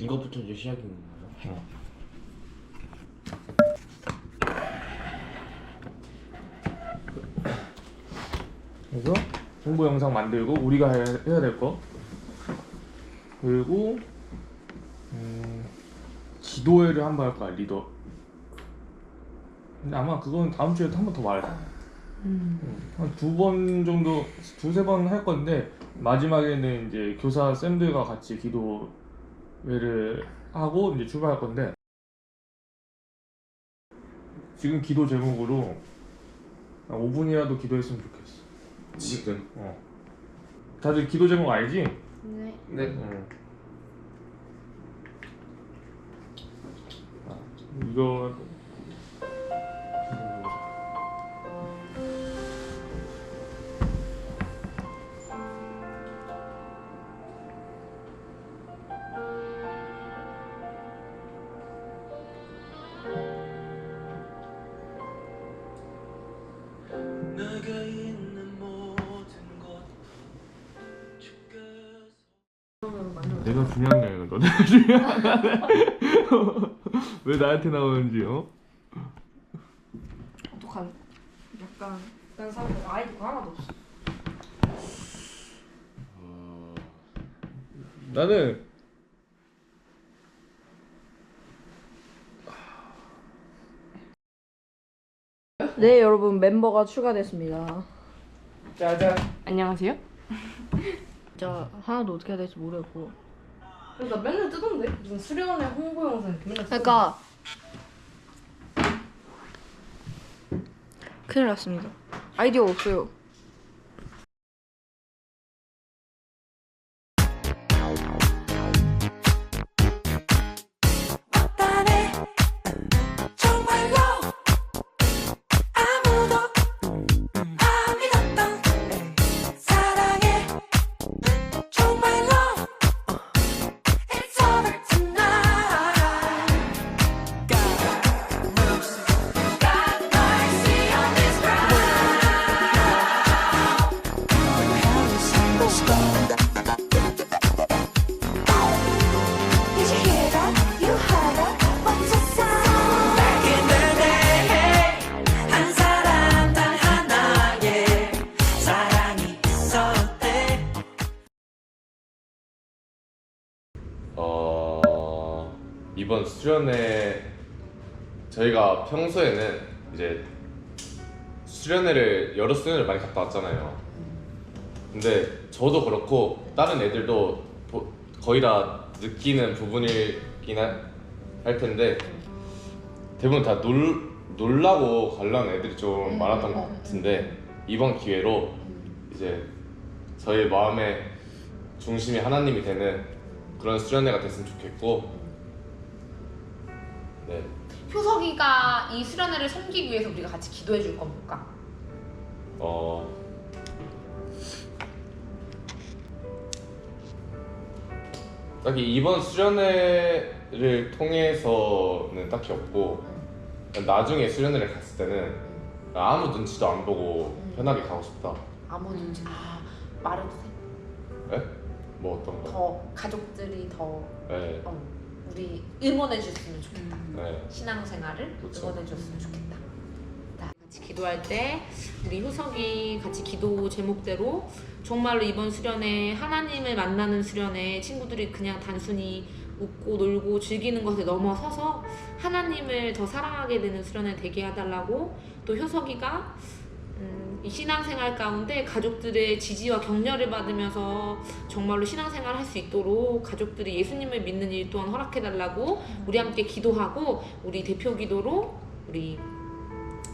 이것부터 이제 시작인 거예요? 어. 그래서 홍보 영상 만들고 우리가 해야, 해야 될 거. 그리고 음, 기도회를 한 번 할까 리더. 근데 아마 그건 다음 주에 한 번 더 말해. 한두 번 정도 두세 번 할 건데 마지막에는 이제 교사 쌤들과 같이 기도 회를 하고 이제 출발할 건데 지금 기도 제목으로 한 5분이라도 기도했으면 좋겠어. 지금? 어. 다들 기도 제목 알지? 네. 네. 응. 아, 이거 내가 중요한 게 아니라 너네가 중요하다. 왜 나한테 나오는지 어? 어떡한 약간 다른 사람들 아이디가 하나도 없어. 나는 네 여러분 멤버가 추가됐습니다. 짜잔. 안녕하세요. 진짜 하나도 어떻게 해야 될지 모르겠고. 나 맨날 뜨던데 무슨 수련회 홍보 영상 이렇게 맨날 뜨던데. 그러니까 큰일 났습니다. 아이디어 없어요. 이번 수련회 저희가 평소에는 이제 수련회를 여러 수련회를 많이 갔다 왔잖아요. 근데 저도 그렇고 다른 애들도 보- 거의 다 느끼는 부분이긴 할, 할 텐데 대부분 다 놀, 놀라고 가려는 애들이 좀 많았던 것 같은데 이번 기회로 이제 저희 마음의 중심이 하나님이 되는 그런 수련회가 됐으면 좋겠고 네 효석이가 이 수련회를 섬기기 위해서 우리가 같이 기도해 줄 겁니까? 어. 딱히 이번 수련회를 통해서는 딱히 없고 나중에 수련회를 갔을 때는 아무 눈치도 안 보고 편하게 가고 싶다. 아무 눈치 아 말해도 돼? 네? 뭐 어떤 거? 더 가족들이 더 네, 어, 우리 응원해 줬으면 좋겠다. 네. 신앙생활을 그쵸. 응원해 줬으면 좋겠다. 자, 같이 기도할 때 우리 효석이 같이 기도 제목대로 정말로 이번 수련회 하나님을 만나는 수련회 친구들이 그냥 단순히 웃고 놀고 즐기는 것에 넘어서서 하나님을 더 사랑하게 되는 수련회 되게 해달라고 또 효석이가 음, 이 신앙생활 가운데 가족들의 지지와 격려를 받으면서 정말로 신앙생활 할 수 있도록 가족들이 예수님을 믿는 일 또한 허락해달라고 우리 함께 기도하고 우리 대표 기도로 우리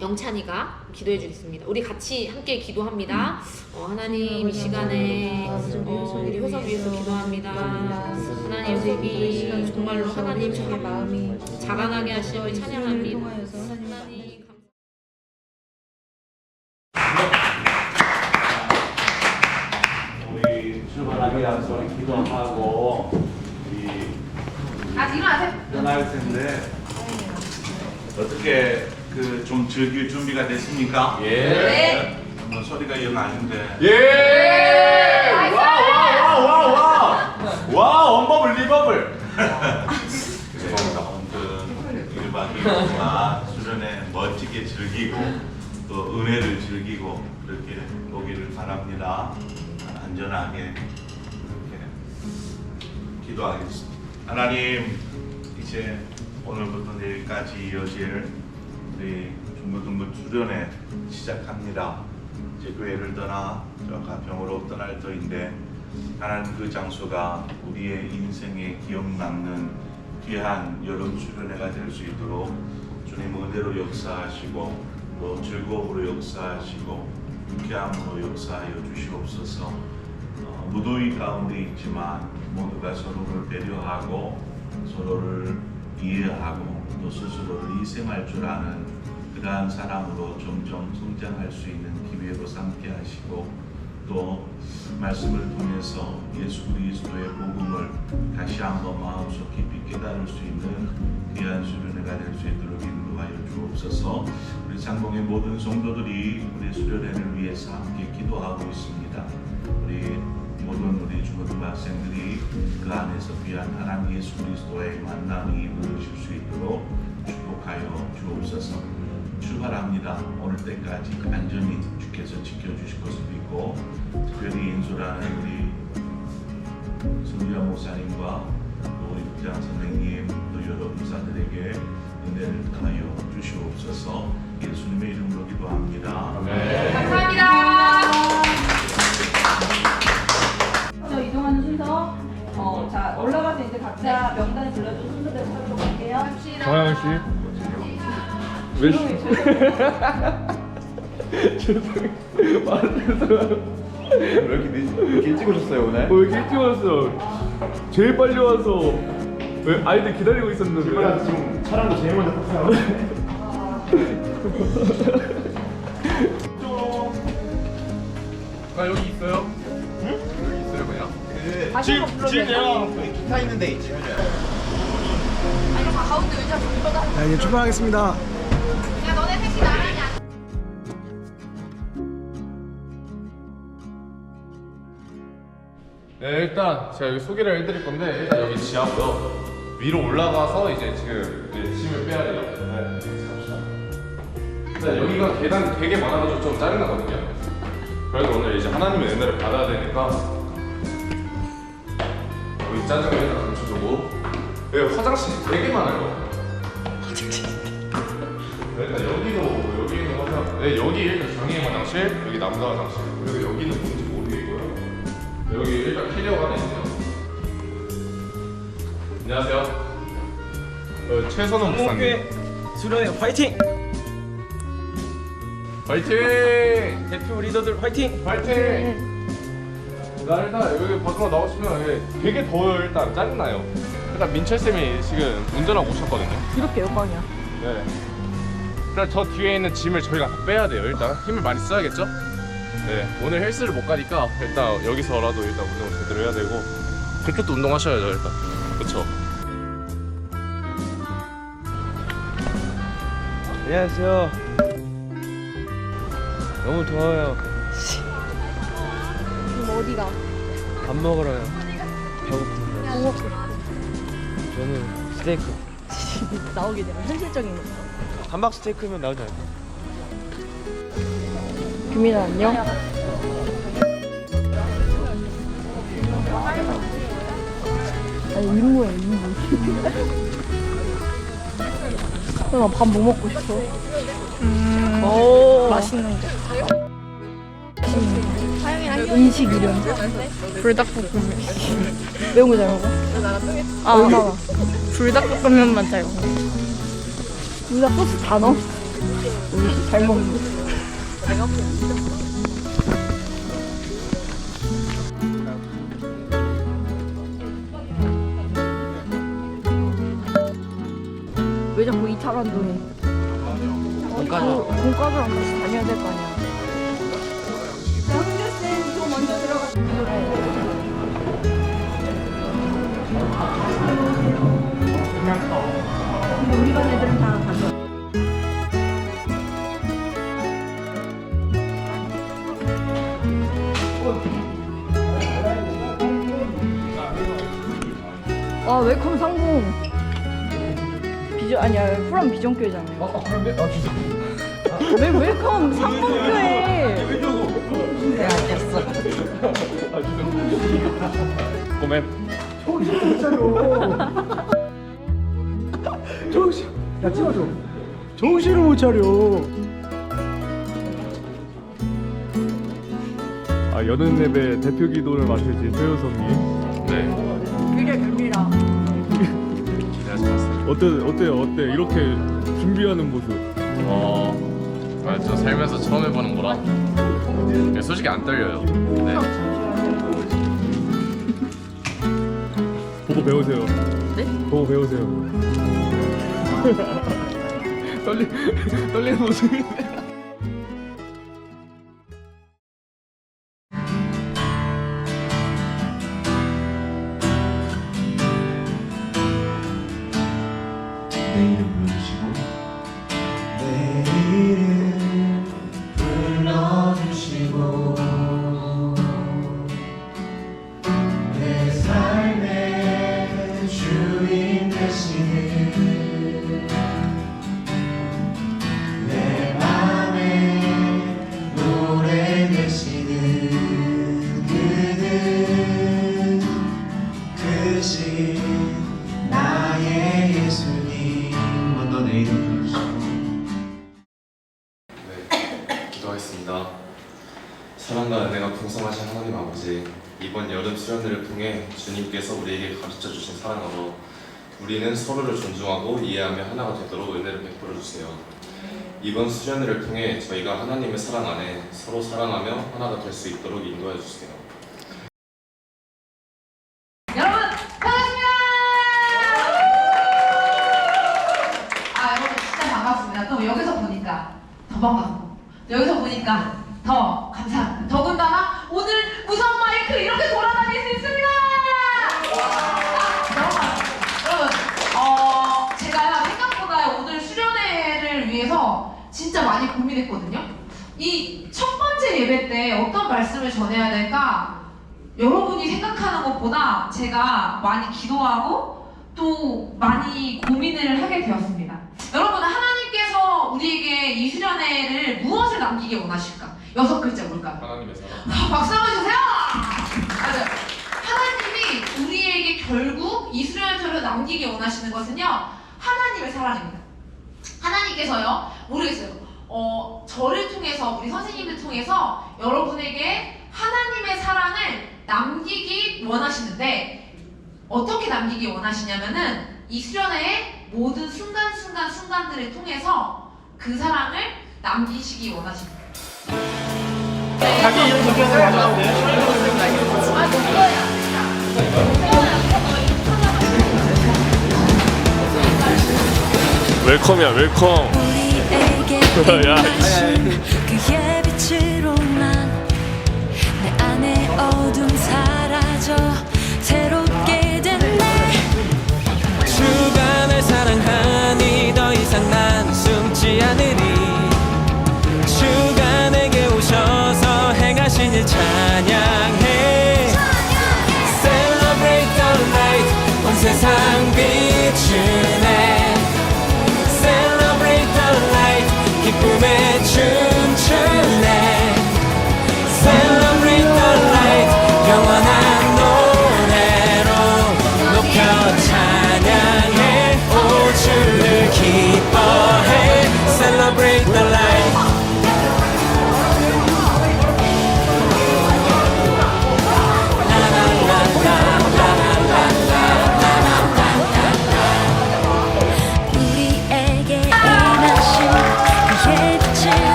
영찬이가 기도해 주겠습니다. 우리 같이 함께 기도합니다. 어, 하나님 이 시간에 어, 우리 효석 위해서 기도합니다. 하나님 효석이 정말로 하나님 참 자라나게 하시며 찬양합니다. 하나님 감- 우리 출발하기 앞서 기도하고 우리 아 일어나세요. 떠날 텐데 어떻게 그좀 즐길 준비가 됐습니까? 예. 네. 뭐 소리가 영 아닌데 예! 와, 와, 와, 와, 와! 와, 언버블, 리버블! 죄송합니다. 아무튼 1박 2일 동안 수련회 멋지게 즐기고 또 은혜를 즐기고 그렇게 오기를 바랍니다. 안전하게 이렇게 기도하겠습니다. 하나님 이제 오늘부터 내일까지 이어질 우리 중고등부 수련회 시작합니다. 이제 교회를 떠나 저 가평으로 떠날 터인데 하나님 그 장소가 우리의 인생에 기억 남는 귀한 여름 수련회가 될 수 있도록 주님 은혜로 역사하시고 또 즐거움으로 역사하시고 유쾌함으로 역사하여 주시옵소서 어, 무더위 가운데 있지만 모두가 서로를 배려하고 서로를 이해하고 또 스스로를 희생할 줄 아는 그러한 사람으로 점점 성장할 수 있는 기회로 삼게 하시고 또 말씀을 통해서 예수 그리스도의 복음을 다시 한번 마음속 깊이 깨달을 수 있는 귀한 수련회가 될 수 있도록 인도하여 주옵소서. 우리 상봉의 모든 성도들이 우리 수련회를 위해서 함께 기도하고 있습니다. 우리 모든 학생들이 그 안에서 귀한 하나님 예수 그리스도의 만남이 이루어질 수 있도록 축복하여 주옵소서 출발합니다. 오늘 때까지 안전히 주께서 지켜주실 것을 믿고 특별히 인솔하는 우리 성규현 목사님과 또 우리 부장 선생님 또 여러 의사들에게 은혜를 더하여 주시옵소서 예수님의 이름으로 기도합니다. 저 각자 명단을 불러준 순서대로 하도록 할게요. 정하영 씨. 왜 씨? 죄송해요. 말해서 왜 이렇게 늦, 왜 이렇게 일찍 오셨어요 오늘? 왜 이렇게 일찍 왔어? 제일 빨리 와서 왜 아이들 기다리고 있었는데. 지금 차량도 제일 먼저 탔어요. 나 여기 지금 지금 내가 기타 있는 데 있지. 자 이제 출발하겠습니다. 네 일단 제가 여기 소개를 해드릴 건데 일단 여기 지하고요. 위로 올라가서 이제 지금 이제 짐을 빼야 돼요. 네 갑시다. 일단 여기가 계단이 되게 많아가지고 좀 짜증나거든요. 그래도 오늘 이제 하나님의 은혜를 받아야 되니까 여기 짜증을 일단 감춰두고 여기 화장실이 되게 많아요 네, 일단 여기도 여기는 화장 네 여기 일단 장애인 화장실 여기 남자 화장실 그리고 여기는 뭔지 모르겠고요 여기 일단 캐리어가 하나 있네요. 안녕하세요. 어, 최선원 목사님. 수련회 화이팅! 화이팅! 대표 리더들 화이팅! 화이팅! 나 일단 여기 밖으로 나오시면 예, 되게 더워요. 일단 짜증나요. 일단 민철 쌤이 지금 운전하고 오셨거든요. 이렇게 영광이야. 네. 일단 저 뒤에 있는 짐을 저희가 다 빼야 돼요. 일단 힘을 많이 써야겠죠? 네. 오늘 헬스를 못 가니까 일단 여기서라도 일단 운동을 제대로 해야 되고 그쪽도 운동하셔야죠 일단. 그렇죠. 안녕하세요. 너무 더워요. 지금 어디가? 밥 먹으러요. 배고픈데. 뭐 먹고 싶어? 저는 스테이크. 나오게 되면 현실적인 거. 함박 스테이크면 나오지 않을까? 규민아 안녕. 아니 임무야 임무. 나밥 뭐 먹고 싶어? 음. 오 맛있는 거. 음식 이름 불닭볶음면 매운 거 잘 먹어? 아 얼마나? 불닭볶음면만 잘 먹어 불닭 소스 다 넣어? 음, 잘 먹는 왜 자꾸 2차 반동해? 공과주 공과주랑 같이 다녀야 될 거 아니야 우리 반 애들은 다 가져. 아, 왜 웰컴 상봉. 비전 아니야 프롬 비전교회잖아요. 아 그런데? 아 진짜 왜 웰컴 상봉교회? 아 진짜 고멘 정신 야 찍어줘 정신을 못 차려. 아 여는 예배 대표 기도를 맡으신 최효성님. 네. 기대하지 마세요 어때 어때요? 어때? 이렇게 준비하는 모습. 어, 아, 저 살면서 처음 해보는 거라. 그냥 솔직히 안 떨려요. 네. 보고 배우세요. 네? 보고 배우세요. 떨리 떨리는 모습 우리는 서로를 존중하고 이해하며 하나가 되도록 은혜를 베풀어 주세요. 이번 수련회를 통해 저희가 하나님의 사랑 안에 서로 사랑하며 하나가 될 수 있도록 인도해 주세요. 많이 고민했거든요. 이 첫 번째 예배 때 어떤 말씀을 전해야 될까? 여러분이 생각하는 것보다 제가 많이 기도하고 또 많이 고민을 하게 되었습니다. 여러분 하나님께서 우리에게 이 수련회를 무엇을 남기기 원하실까? 여섯 글자 뭘까요? 하나님의 사랑. 아, 박수 한번 주세요! 맞아요. 하나님이 우리에게 결국 이 수련회를 남기기 원하시는 것은요, 하나님의 사랑입니다. 하나님께서요, 모르겠어요. 어, 저를 통해서, 우리 선생님들 통해서 여러분에게 하나님의 사랑을 남기기 원하시는데, 어떻게 남기기 원하시냐면은, 이 수련회의 모든 순간순간 순간들을 통해서 그 사랑을 남기시기 원하십니다. 웰컴이야 웰컴 야, 그의 빛으로만 내 안에 어둠 사라져 새롭게 됐네. 주간을 사랑하니 더 이상 난 숨지 않으리. 주간에게 오셔서 행하신 일 찬양해. Celebrate the light 온 세상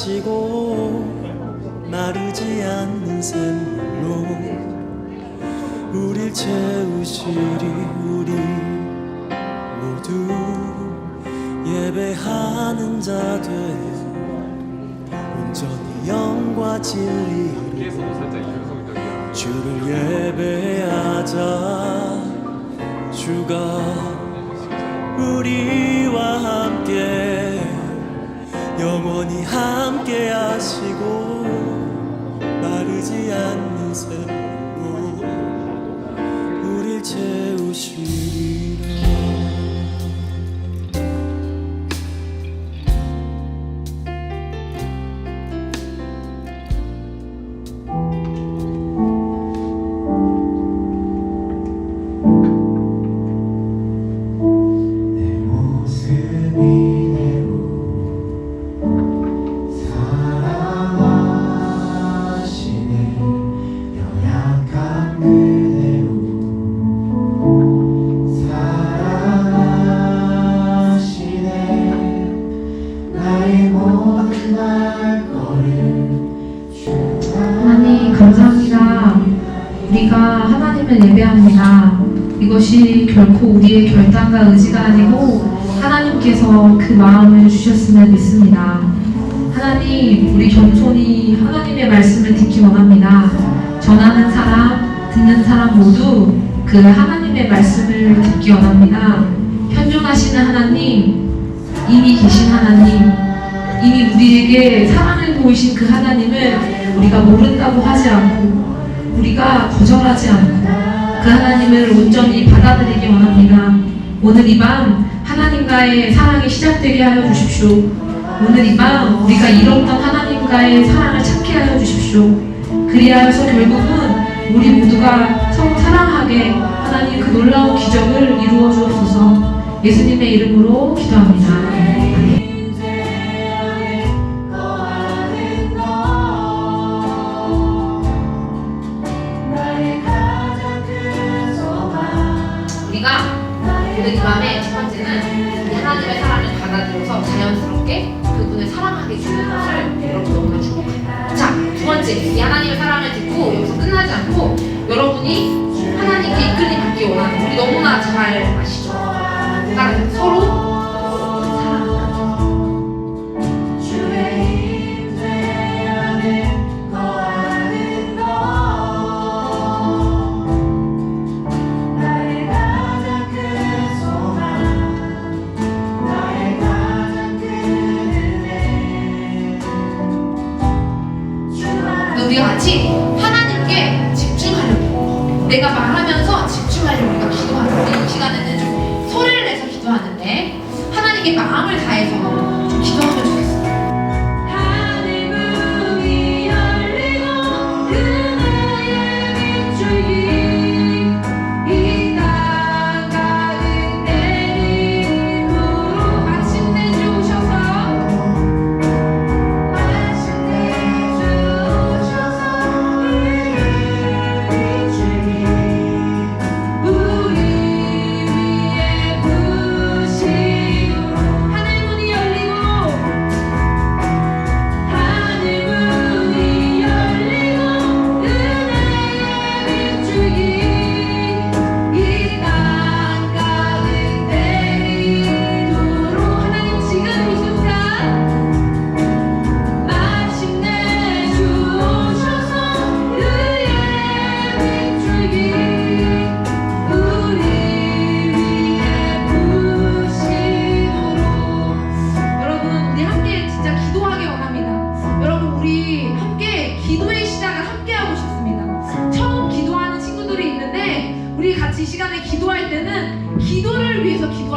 하시고 마르지 않는 샘물로 우릴 채우시리 우리 모두 예배하는 자들. 온전히 영과 진리로 주를 예배하자. 주가 우리와 함께 영원히 함께 하시고 마르지 않는 샘으로 우릴 채우시리 그 마음을 주셨음을 믿습니다. 하나님, 우리 겸손히 하나님의 말씀을 듣기 원합니다. 전하는 사람, 듣는 사람 모두 그 하나님의 말씀을 듣기 원합니다. 현존하시는 하나님, 이미 계신 하나님, 이미 우리에게 사랑을 보이신 그 하나님을 우리가 모른다고 하지 않고 우리가 거절하지 않고 그 하나님을 온전히 받아들이기 원합니다. 오늘 이 밤 하나님과의 사랑이 시작되게 하여 주십시오. 오늘 이밤 우리가 잃었던 하나님과의 사랑을 찾게 하여 주십시오. 그리하여서 결국은 우리 모두가 서로 사랑하게 하나님 그 놀라운 기적을 이루어 주옵소서 예수님의 이름으로 기도합니다. 사랑하게 주는 것을 여러분 너무나 축복합니다. 자, 두 번째, 이 하나님의 사랑을 듣고 여기서 끝나지 않고 여러분이 하나님께 이끌림 받기 원하는 우리 너무나 잘 아시죠?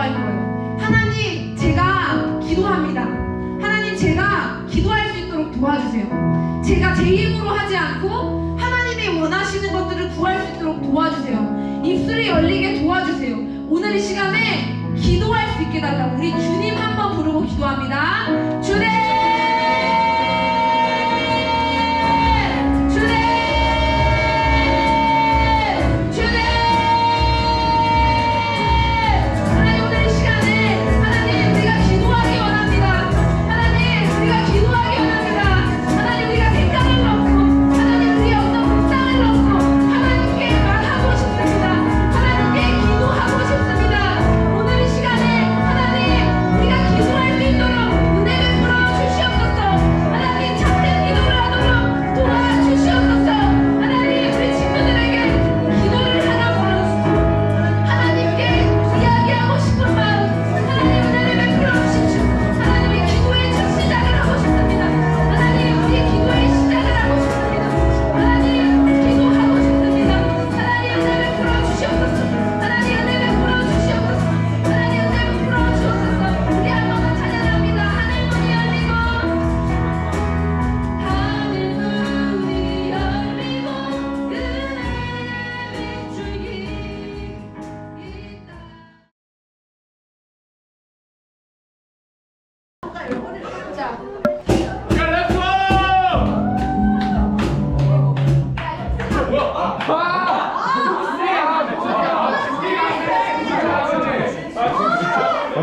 기도할 거예요. 하나님, 제가 기도합니다. 하나님, 제가 기도할 수 있도록 도와주세요. 제가 제 힘으로 하지 않고 하나님이 원하시는 것들을 구할 수 있도록 도와주세요. 입술이 열리게 도와주세요. 오늘 이 시간에 기도할 수 있게 달라고 우리 주님 한번 부르고 기도합니다.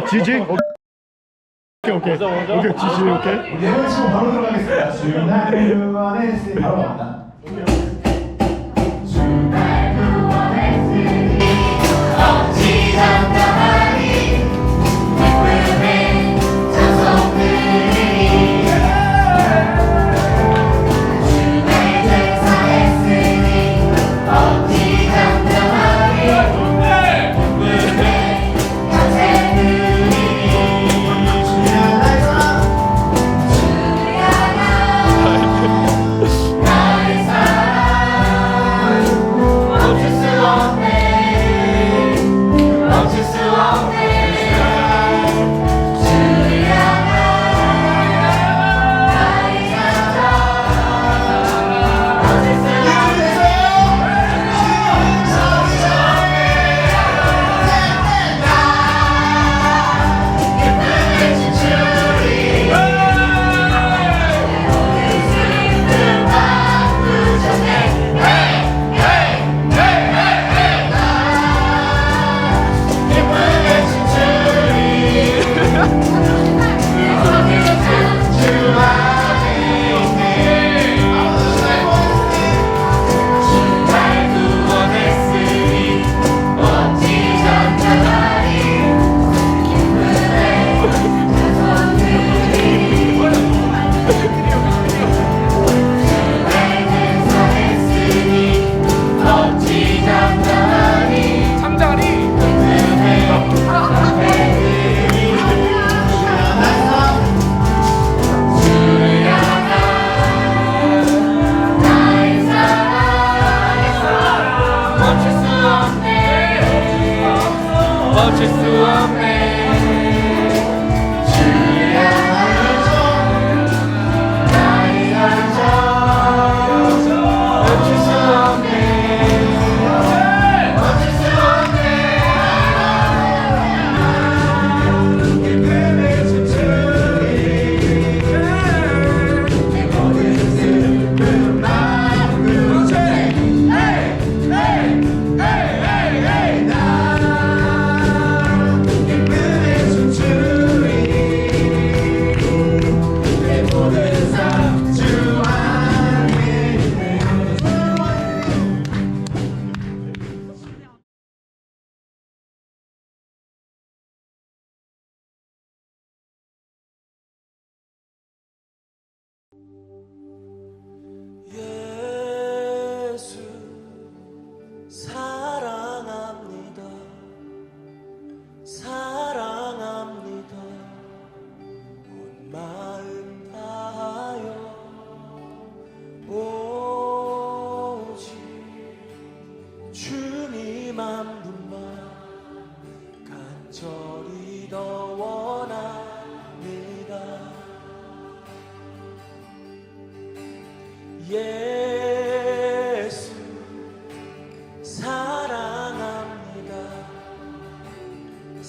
지지? 오케이 오케이 오케이 지지 오케이. 이제 형 바로 들어가겠습니다. 주나의 루안의 바로 나다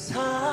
사